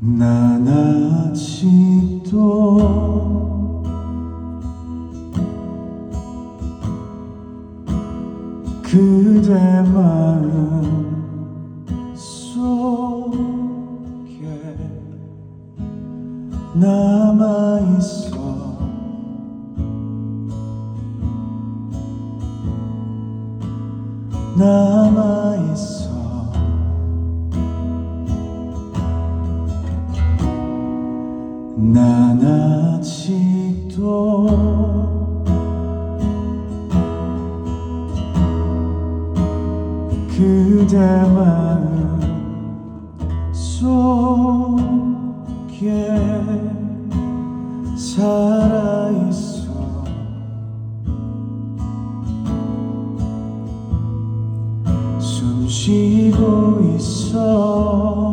난 아직도 그대 마음 속에 남아있어. 남아있어 난 아직도 그대 마음 속에 살아있어. 숨 쉬고 있어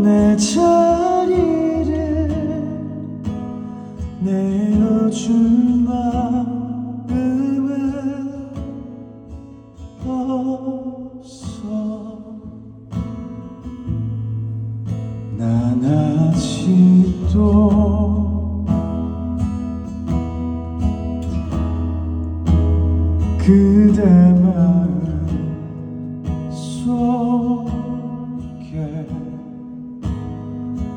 내 자리를 내어줄 마음은 없어. 난 아직도 그대 마음 속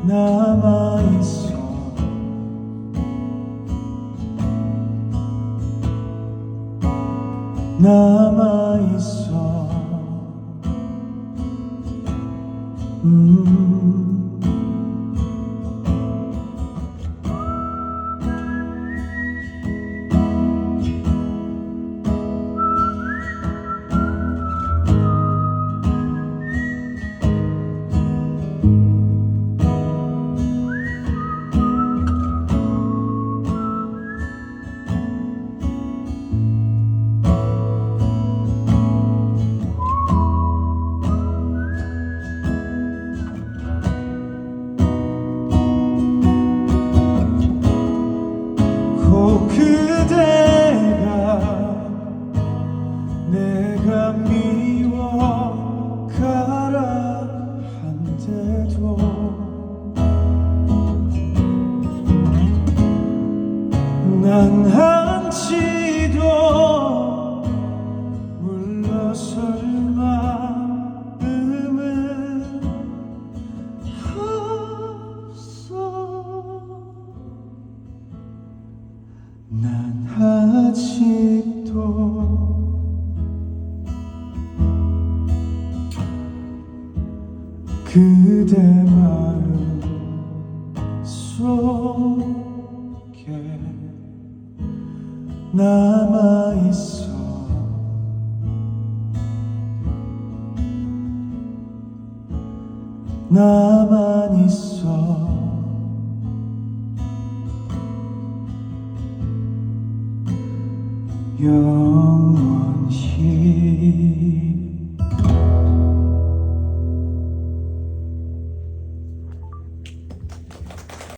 남아 있어 남아 있어 음. 난 한치도 물러설 마음은 없어 난 아직도. 그대 마음 속 남아 있어. 나만 있어. 영원히